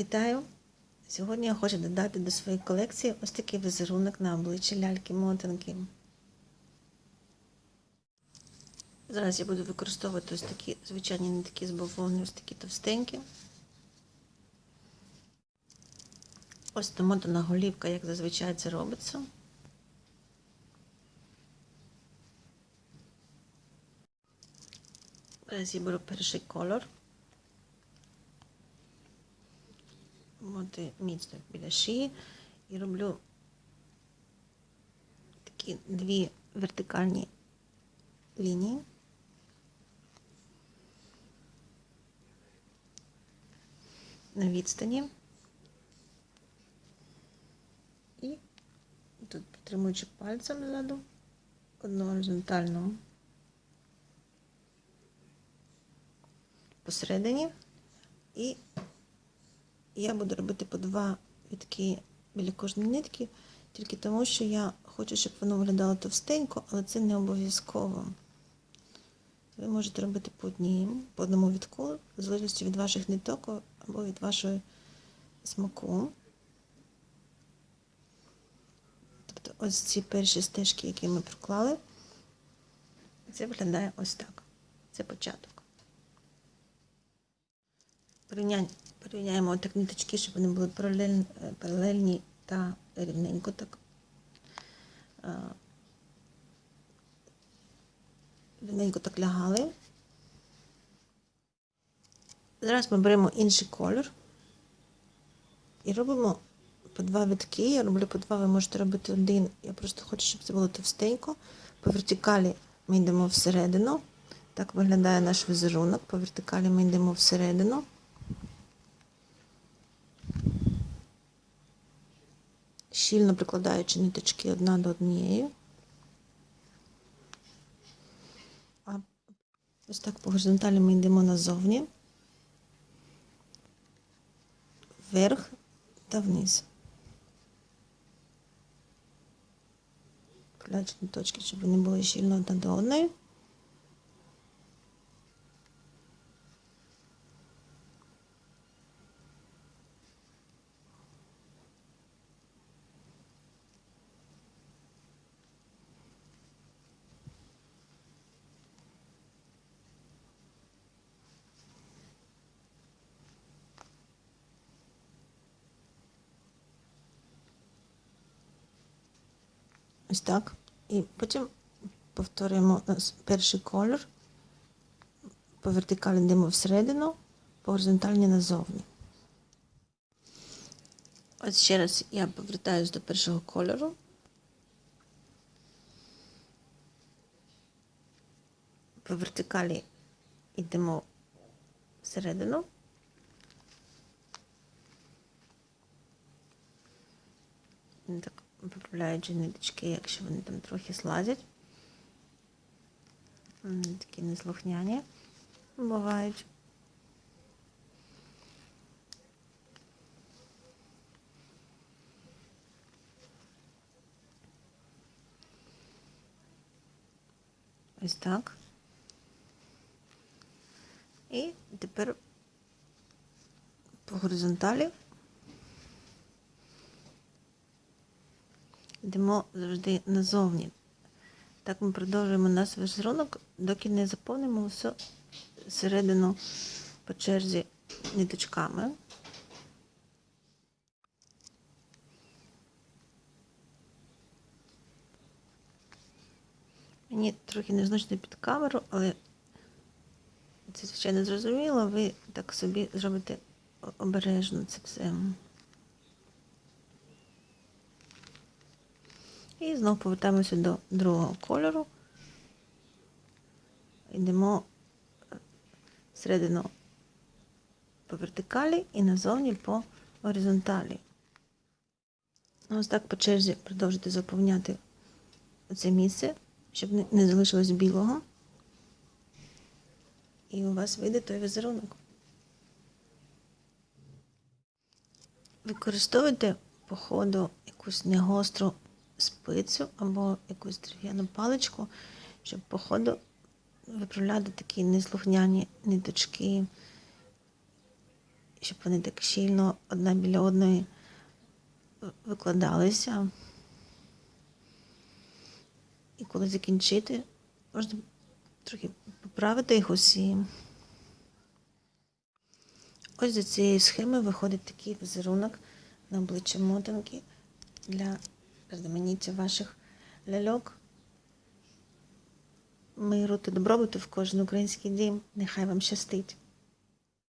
Вітаю! Сьогодні я хочу додати до своєї колекції ось такий візерунок на обличчі ляльки-мотанки. Зараз я буду використовувати ось такі звичайні не такі з ось такі товстенькі. Ось намотана голівка, як зазвичай це робиться. Зараз я беру перший колор. От міцно біля шиї і роблю такі дві вертикальні лінії. На відстані. І тут підтримуючи пальцем ззаду, одну горизонтальну посередині і я буду робити по два вітки біля кожної нитки, тільки тому, що я хочу, щоб воно виглядало товстенько, але це не обов'язково. Ви можете робити по одній, по одному вітку, в залежності від ваших ниток або від вашої смаку. Тобто ось ці перші стежки, які ми проклали, це виглядає ось так. Це початок. Порівнянь, порівняємо так ниточки, щоб вони були паралельні, паралельні та рівненько так. Рівненько так лягали. Зараз ми беремо інший колір і робимо по два витки. Я роблю по два, ви можете робити один. Я просто хочу, щоб це було товстенько. По вертикалі ми йдемо всередину. Так виглядає наш візерунок. По вертикалі ми йдемо всередину. Щільно прикладаючи ниточки одна до однієї. А ось так по горизонталі ми йдемо назовні, вверх та вниз. Прикладаючи ниточки, щоб вони були щільно одна до одної. Ось так. І потім повторюємо перший колір. По вертикалі йдемо всередину, по горизонтальні назовні. Ось ще раз я повертаюся до першого кольору. По вертикалі йдемо всередину. Так поправляючи ниточки, якщо вони там трохи слазять. Вони такі неслухняні бувають. Ось так. І тепер по горизонталі йдемо завжди назовні. Так ми продовжуємо наш візерунок, доки не заповнимо всю середину по черзі ниточками. Мені трохи незначно під камеру, але це, звичайно, зрозуміло, ви так собі зробите обережно це все. І знову повертаємося до другого кольору. Йдемо всередину по вертикалі і назовні по горизонталі. Ось так по черзі продовжуйте заповняти це місце, щоб не залишилось білого. І у вас вийде той візерунок. Використовуйте по ходу якусь негостру спицю або якусь дерев'яну паличку, щоб по ходу виправляти такі неслухняні ниточки щоб вони так щільно одна біля одної викладалися. І коли закінчити, можна трохи поправити їх усі. Ось за цієї схеми виходить такий візерунок на обличчя мотанки для різноманіття ваших ляльок. Миру та добробуту в кожен український дім. Нехай вам щастить.